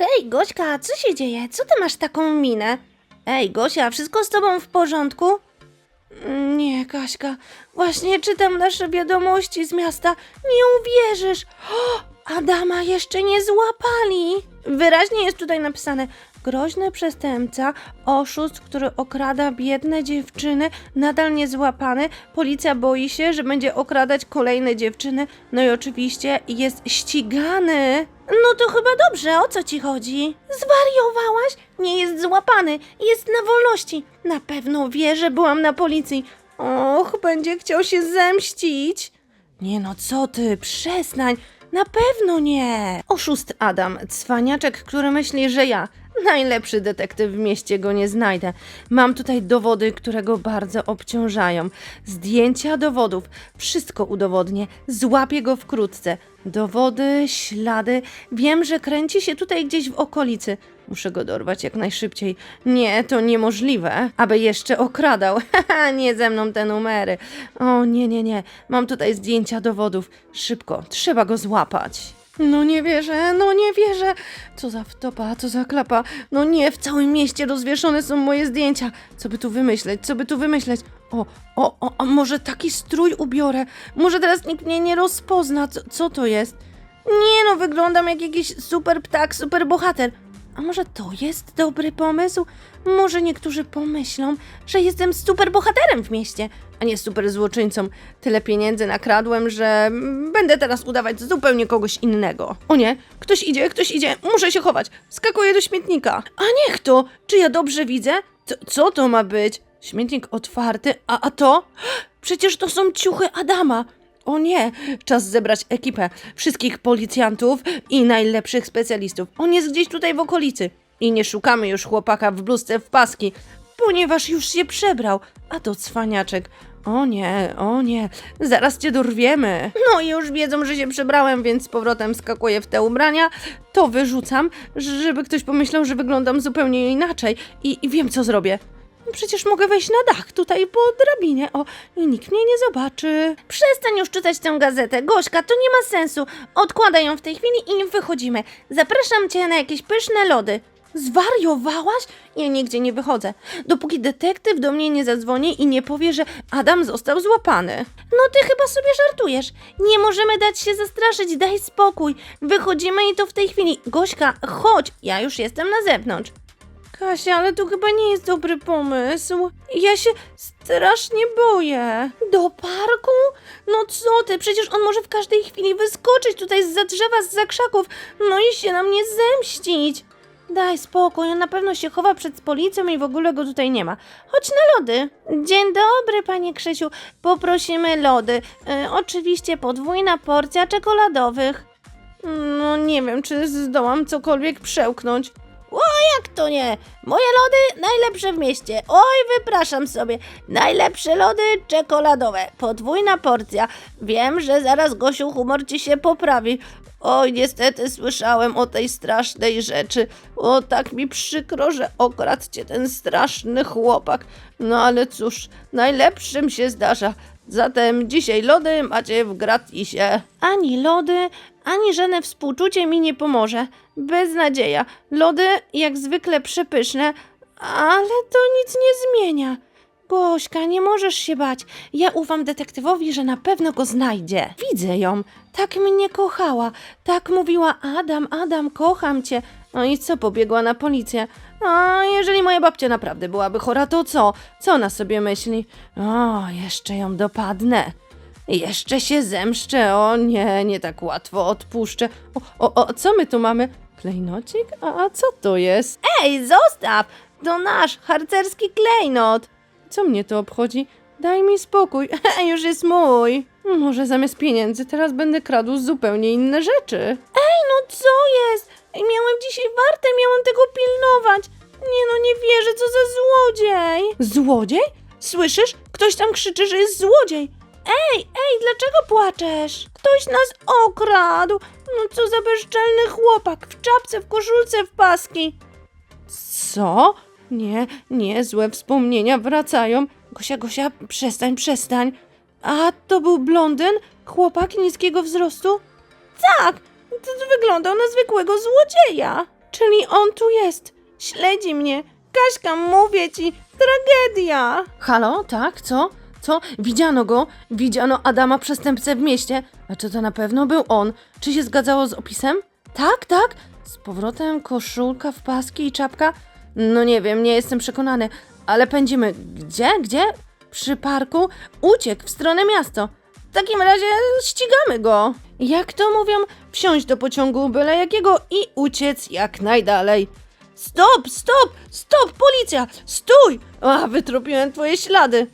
Hej, Gośka, co się dzieje? Co ty masz taką minę? Ej, Gosia, wszystko z tobą w porządku? Mm, Nie, Kaśka, właśnie czytam nasze wiadomości z miasta. Nie uwierzysz! O, Adama jeszcze nie złapali! Wyraźnie jest tutaj napisane: groźny przestępca, oszust, który okrada biedne dziewczyny, nadal nie złapany. Policja boi się, że będzie okradać kolejne dziewczyny. No i oczywiście jest ścigany. No to chyba dobrze, o co ci chodzi? Zwariowałaś? Nie jest złapany, jest na wolności. Na pewno wie, że byłam na policji. Och, będzie chciał się zemścić. Nie no, co ty, przestań. Na pewno nie. Oszust Adam, cwaniaczek, który myśli, że ja. Najlepszy detektyw w mieście go nie znajdę. Mam tutaj dowody, które go bardzo obciążają. Zdjęcia dowodów. Wszystko udowodnię. Złapię go wkrótce. Dowody, ślady. Wiem, że kręci się tutaj gdzieś w okolicy. Muszę go dorwać jak najszybciej. Nie, to niemożliwe. Aby jeszcze okradał. Nie ze mną te numery. O, nie, nie, nie. Mam tutaj zdjęcia dowodów. Szybko, trzeba go złapać. No nie wierzę, no nie wierzę. Co za wtopa, co za klapa. No nie, w całym mieście rozwieszone są moje zdjęcia. Co by tu wymyśleć, co by tu wymyśleć? O, o, o, a może taki strój ubiorę? Może teraz nikt mnie nie rozpozna. Co, co to jest? Nie no, wyglądam jak jakiś super ptak, super bohater. A może to jest dobry pomysł? Może niektórzy pomyślą, że jestem super bohaterem w mieście, a nie super złoczyńcą. Tyle pieniędzy nakradłem, że będę teraz udawać zupełnie kogoś innego. O nie, ktoś idzie, ktoś idzie, muszę się chować. Skakuję do śmietnika. A niech to! Czy ja dobrze widzę? Co, co to ma być? Śmietnik otwarty, a, a to? Przecież to są ciuchy Adama. O nie, czas zebrać ekipę wszystkich policjantów i najlepszych specjalistów. On jest gdzieś tutaj w okolicy. I nie szukamy już chłopaka w bluzce w paski, ponieważ już się przebrał. A to cwaniaczek. O nie, o nie, zaraz cię dorwiemy. No i już wiedzą, że się przebrałem, więc z powrotem skakuję w te ubrania. To wyrzucam, żeby ktoś pomyślał, że wyglądam zupełnie inaczej. I, i wiem, co zrobię. Przecież mogę wejść na dach, tutaj po drabinie, o, i nikt mnie nie zobaczy. Przestań już czytać tę gazetę, Gośka, to nie ma sensu. Odkładaj ją w tej chwili i wychodzimy. Zapraszam cię na jakieś pyszne lody. Zwariowałaś? Ja nigdzie nie wychodzę. Dopóki detektyw do mnie nie zadzwoni i nie powie, że Adam został złapany. No ty chyba sobie żartujesz. Nie możemy dać się zastraszyć, daj spokój. Wychodzimy i to w tej chwili. Gośka, chodź, ja już jestem na zewnątrz. Kasia, ale to chyba nie jest dobry pomysł. Ja się strasznie boję. Do parku? No co ty, przecież on może w każdej chwili wyskoczyć tutaj z za drzewa, z za krzaków, no i się na mnie zemścić. Daj spokój, on na pewno się chowa przed policją i w ogóle go tutaj nie ma. Chodź na lody. Dzień dobry, panie Krzysiu. Poprosimy lody. E, oczywiście podwójna porcja czekoladowych. No nie wiem, czy zdołam cokolwiek przełknąć. O, jak to nie? Moje lody najlepsze w mieście. Oj, wypraszam sobie. Najlepsze lody czekoladowe. Podwójna porcja. Wiem, że zaraz Gosiu humor ci się poprawi. Oj, niestety słyszałem o tej strasznej rzeczy. O, tak mi przykro, że okradł cię ten straszny chłopak. No ale cóż, najlepszym się zdarza. Zatem dzisiaj lody macie w gratisie. Ani lody, ani żadne współczucie mi nie pomoże. Beznadzieja. Lody jak zwykle przepyszne, ale to nic nie zmienia. Gośka, nie możesz się bać. Ja ufam detektywowi, że na pewno go znajdzie. Widzę ją. Tak mnie kochała. Tak mówiła Adam, Adam, kocham cię. No i co, pobiegła na policję. A jeżeli moja babcia naprawdę byłaby chora, to co? Co ona sobie myśli? O, jeszcze ją dopadnę. Jeszcze się zemszczę. O nie, nie tak łatwo odpuszczę. O, o, o co my tu mamy? Klejnocik? A, a co to jest? Ej, zostaw! To nasz harcerski klejnot. Co mnie to obchodzi? Daj mi spokój, już jest mój. Może zamiast pieniędzy teraz będę kradł zupełnie inne rzeczy. Ej, no co jest? Miałem dzisiaj wartę, miałem tego pilnować. Nie no, nie wierzę, co za złodziej. Złodziej? Słyszysz? Ktoś tam krzyczy, że jest złodziej. Ej, ej, dlaczego płaczesz? Ktoś nas okradł. No co za bezczelny chłopak, w czapce, w koszulce, w paski. Co? Nie, nie, złe wspomnienia wracają. Gosia, Gosia, przestań, przestań. A to był blondyn? Chłopak niskiego wzrostu? Tak, to wyglądał na zwykłego złodzieja. Czyli on tu jest. Śledzi mnie. Kaśka, mówię ci, tragedia. Halo, tak, co? Co? Widziano go? Widziano Adama przestępcę w mieście? A czy to na pewno był on? Czy się zgadzało z opisem? Tak, tak. Z powrotem koszulka w paski i czapka? No nie wiem, nie jestem przekonany, ale pędzimy. Gdzie? Gdzie? Przy parku? Uciekł w stronę miasto. W takim razie ścigamy go. Jak to mówią, wsiąść do pociągu byle jakiego i uciec jak najdalej. Stop, stop, stop, policja, stój! A, wytropiłem twoje ślady.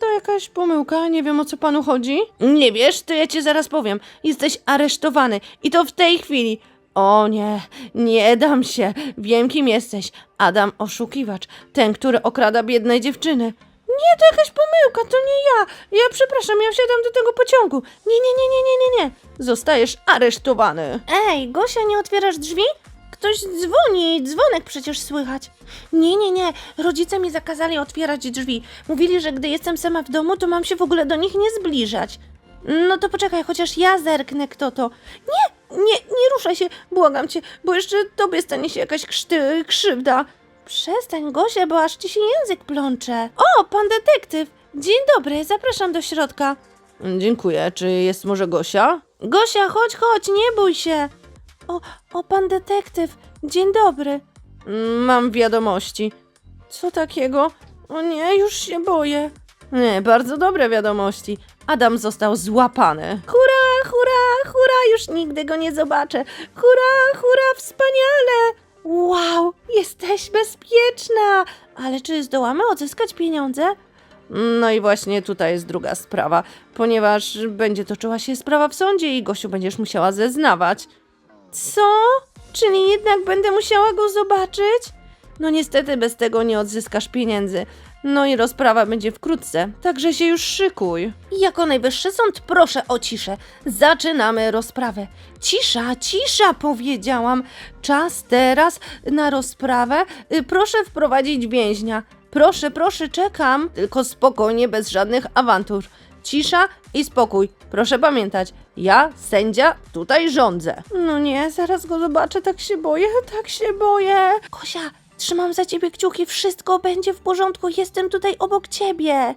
To jakaś pomyłka, nie wiem o co panu chodzi. Nie wiesz, to ja ci zaraz powiem. Jesteś aresztowany i to w tej chwili. O nie, nie dam się. Wiem kim jesteś. Adam oszukiwacz, ten, który okrada biedne dziewczyny. Nie, to jakaś pomyłka, to nie ja. Ja przepraszam, ja wsiadam do tego pociągu. Nie, nie, nie, nie, nie, nie, nie. Zostajesz aresztowany. Ej, Gosia, nie otwierasz drzwi? Ktoś dzwoni, dzwonek przecież słychać. Nie, nie, nie. Rodzice mi zakazali otwierać drzwi. Mówili, że gdy jestem sama w domu, to mam się w ogóle do nich nie zbliżać. No to poczekaj, chociaż ja zerknę, kto to. Nie, nie, nie ruszaj się, błagam cię, bo jeszcze tobie stanie się jakaś krzty, krzywda. Przestań, Gosia, bo aż ci się język plącze. O, pan detektyw. Dzień dobry, zapraszam do środka. Dziękuję. Czy jest może Gosia? Gosia, chodź, chodź, nie bój się. O, o, pan detektyw. Dzień dobry. Mam wiadomości. Co takiego? O nie, już się boję. Nie, bardzo dobre wiadomości. Adam został złapany. Hurra, hurra, hurra, już nigdy go nie zobaczę. Hurra, hurra, wspaniale. Wow, jesteś bezpieczna. Ale czy zdołamy odzyskać pieniądze? No i właśnie tutaj jest druga sprawa, ponieważ będzie toczyła się sprawa w sądzie i Gosiu będziesz musiała zeznawać. Co? Czyli jednak będę musiała go zobaczyć? No niestety bez tego nie odzyskasz pieniędzy. No i rozprawa będzie wkrótce, także się już szykuj. Jako najwyższy sąd proszę o ciszę. Zaczynamy rozprawę. Cisza, cisza powiedziałam. Czas teraz na rozprawę. Y, Proszę wprowadzić więźnia. Proszę, proszę, czekam. Tylko spokojnie, bez żadnych awantur. Cisza i spokój. Proszę pamiętać, ja, sędzia, tutaj rządzę. No nie, zaraz go zobaczę, tak się boję, tak się boję. Kosia, trzymam za ciebie kciuki, wszystko będzie w porządku, jestem tutaj obok ciebie.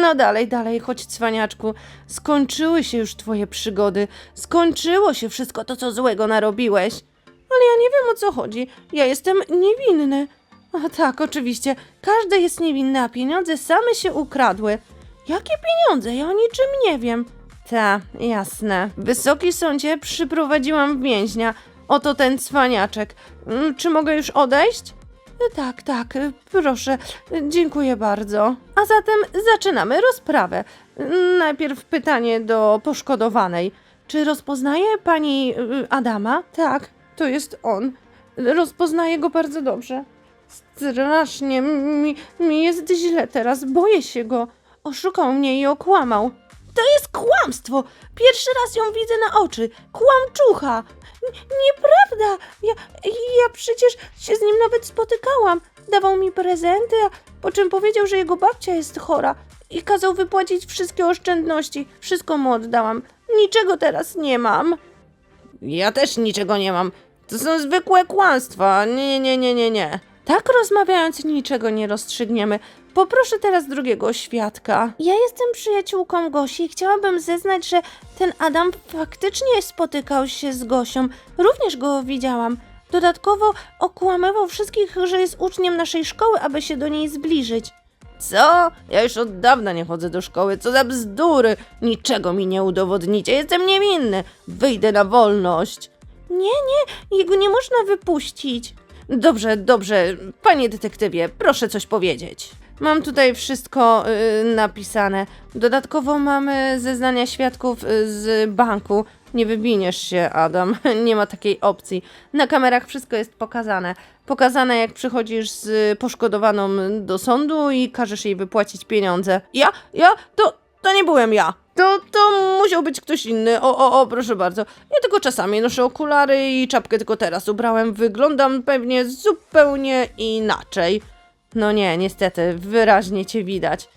No dalej, dalej, chodź cwaniaczku. Skończyły się już twoje przygody. Skończyło się wszystko to, co złego narobiłeś. Ale ja nie wiem o co chodzi. Ja jestem niewinny. A tak, oczywiście. Każdy jest niewinny, a pieniądze same się ukradły. Jakie pieniądze? Ja o niczym nie wiem. Ta, jasne. Wysoki sądzie, przyprowadziłam więźnia. Oto ten cwaniaczek. Mm, Czy mogę już odejść? Tak, tak, proszę. Dziękuję bardzo. A zatem zaczynamy rozprawę. Najpierw pytanie do poszkodowanej. Czy rozpoznaje pani y, Adama? Tak, to jest on. Rozpoznaję go bardzo dobrze. Strasznie mi, mi jest źle teraz, boję się go. Oszukał mnie i okłamał. To jest kłamstwo! Pierwszy raz ją widzę na oczy. Kłamczucha! N- nieprawda! Ja, ja przecież się z nim nawet spotykałam. Dawał mi prezenty, a po czym powiedział, że jego babcia jest chora i kazał wypłacić wszystkie oszczędności. Wszystko mu oddałam. Niczego teraz nie mam. Ja też niczego nie mam. To są zwykłe kłamstwa. Nie, nie, nie, nie, nie. Tak rozmawiając niczego nie rozstrzygniemy. Poproszę teraz drugiego świadka. Ja jestem przyjaciółką Gosi i chciałabym zeznać, że ten Adam faktycznie spotykał się z Gosią. Również go widziałam. Dodatkowo okłamywał wszystkich, że jest uczniem naszej szkoły, aby się do niej zbliżyć. Co? Ja już od dawna nie chodzę do szkoły. Co za bzdury! Niczego mi nie udowodnicie. Jestem niewinny. Wyjdę na wolność. Nie, nie, jego nie można wypuścić. Dobrze, dobrze. Panie detektywie, proszę coś powiedzieć. Mam tutaj wszystko y, napisane. Dodatkowo mamy zeznania świadków y, z banku. Nie wywiniesz się, Adam. Nie ma takiej opcji. Na kamerach wszystko jest pokazane. Pokazane, jak przychodzisz z poszkodowaną do sądu i każesz jej wypłacić pieniądze. Ja? Ja? To, to nie byłem ja. To, to musiał być ktoś inny. O, o, o, proszę bardzo. Ja tylko czasami noszę okulary i czapkę tylko teraz ubrałem. Wyglądam pewnie zupełnie inaczej. No nie, niestety, wyraźnie cię widać.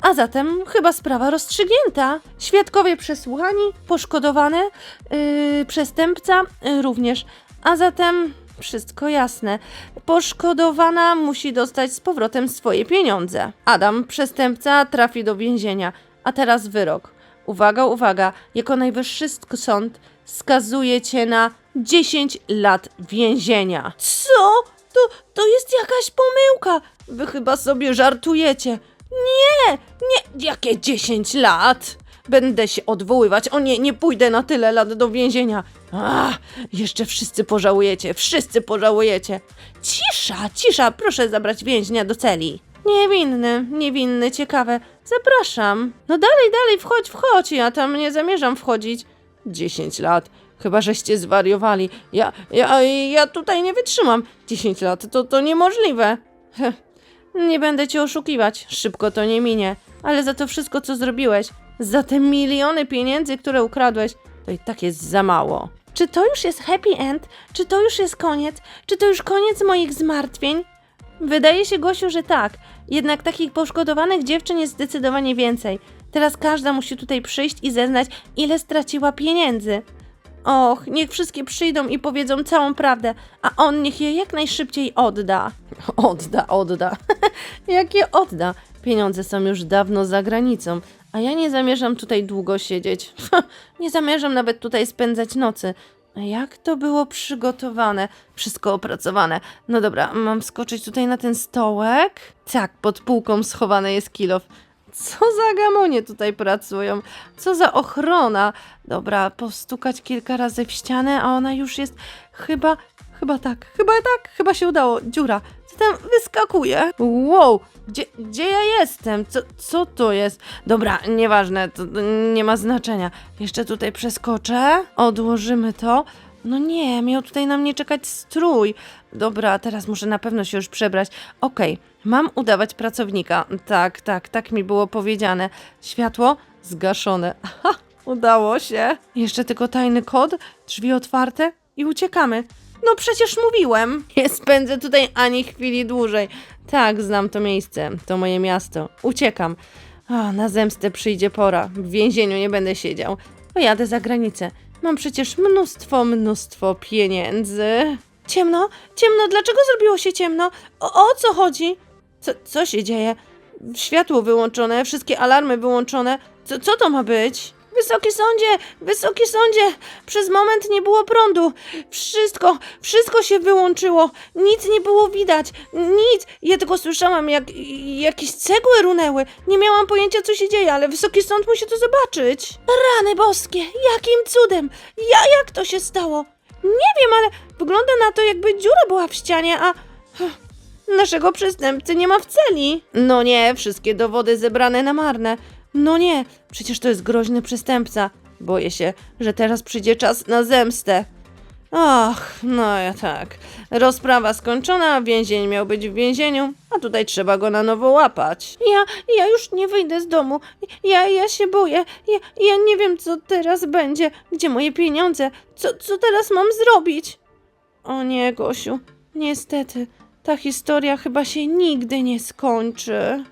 A zatem chyba sprawa rozstrzygnięta. Świadkowie przesłuchani, poszkodowany, yy, przestępca yy, również. A zatem Wszystko jasne. Poszkodowana musi dostać z powrotem swoje pieniądze. Adam, przestępca, trafi do więzienia. A teraz wyrok. Uwaga, uwaga. Jako najwyższy sąd skazuje cię na 10 lat więzienia. Co? To, to jest jakaś pomyłka. Wy chyba sobie żartujecie. Nie, nie, jakie 10 lat? Będę się odwoływać. O nie, nie pójdę na tyle lat do więzienia. Ach, jeszcze wszyscy pożałujecie, wszyscy pożałujecie. Cisza, cisza, proszę zabrać więźnia do celi. Niewinny, niewinny, ciekawe. Zapraszam. No dalej, dalej, wchodź, wchodź. Ja tam nie zamierzam wchodzić. 10 lat. Chyba żeście zwariowali. Ja, ja, ja tutaj nie wytrzymam. 10 lat to, to niemożliwe. Heh. Nie będę cię oszukiwać, szybko to nie minie, ale za to wszystko, co zrobiłeś, za te miliony pieniędzy, które ukradłeś, to i tak jest za mało. Czy to już jest happy end? Czy to już jest koniec? Czy to już koniec moich zmartwień? Wydaje się, Gosiu, że tak. Jednak takich poszkodowanych dziewczyn jest zdecydowanie więcej. Teraz każda musi tutaj przyjść i zeznać, ile straciła pieniędzy. Och, niech wszystkie przyjdą i powiedzą całą prawdę, a on niech je jak najszybciej odda. Odda, odda. Jakie odda? Pieniądze są już dawno za granicą, a ja nie zamierzam tutaj długo siedzieć. nie zamierzam nawet tutaj spędzać nocy. A Jak to było przygotowane? Wszystko opracowane. No dobra, mam skoczyć tutaj na ten stołek? Tak, pod półką schowany jest kilof. Co za gamonie tutaj pracują? Co za ochrona? Dobra, postukać kilka razy w ścianę, a ona już jest chyba, chyba tak, chyba tak, chyba się udało. Dziura. Co tam wyskakuje? Wow, gdzie, gdzie ja jestem? Co, co to jest? Dobra, nieważne, to nie ma znaczenia. Jeszcze tutaj przeskoczę, odłożymy to. No nie, miał tutaj na mnie czekać strój. Dobra, teraz muszę na pewno się już przebrać. Okej, mam udawać pracownika. Tak, tak, tak mi było powiedziane. Światło zgaszone. Aha, udało się. Jeszcze tylko tajny kod, drzwi otwarte i uciekamy. No przecież mówiłem. Nie spędzę tutaj ani chwili dłużej. Tak, znam to miejsce. To moje miasto. Uciekam. A, na zemstę przyjdzie pora. W więzieniu nie będę siedział. Pojadę za granicę. Mam przecież mnóstwo, mnóstwo pieniędzy. Ciemno? Ciemno? Dlaczego zrobiło się ciemno? O, o co chodzi? Co, co się dzieje? Światło wyłączone, wszystkie alarmy wyłączone. Co, co to ma być? Wysoki sądzie! Wysoki sądzie! Przez moment nie było prądu. Wszystko, wszystko się wyłączyło. Nic nie było widać. Nic. Ja tylko słyszałam, jak jakieś cegły runęły. Nie miałam pojęcia, co się dzieje, ale wysoki sąd musi to zobaczyć. Rany boskie! Jakim cudem! Ja, jak to się stało? Nie wiem, ale wygląda na to, jakby dziura była w ścianie, a... Naszego przestępcy nie ma w celi. No nie, wszystkie dowody zebrane na marne. No nie, przecież to jest groźny przestępca. Boję się, że teraz przyjdzie czas na zemstę. Ach, no ja tak. Rozprawa skończona, więzień miał być w więzieniu, a tutaj trzeba go na nowo łapać. Ja, ja już nie wyjdę z domu. Ja, ja się boję. Ja, ja nie wiem, co teraz będzie. Gdzie moje pieniądze? Co, co teraz mam zrobić? O nie, Gosiu, niestety, ta historia chyba się nigdy nie skończy.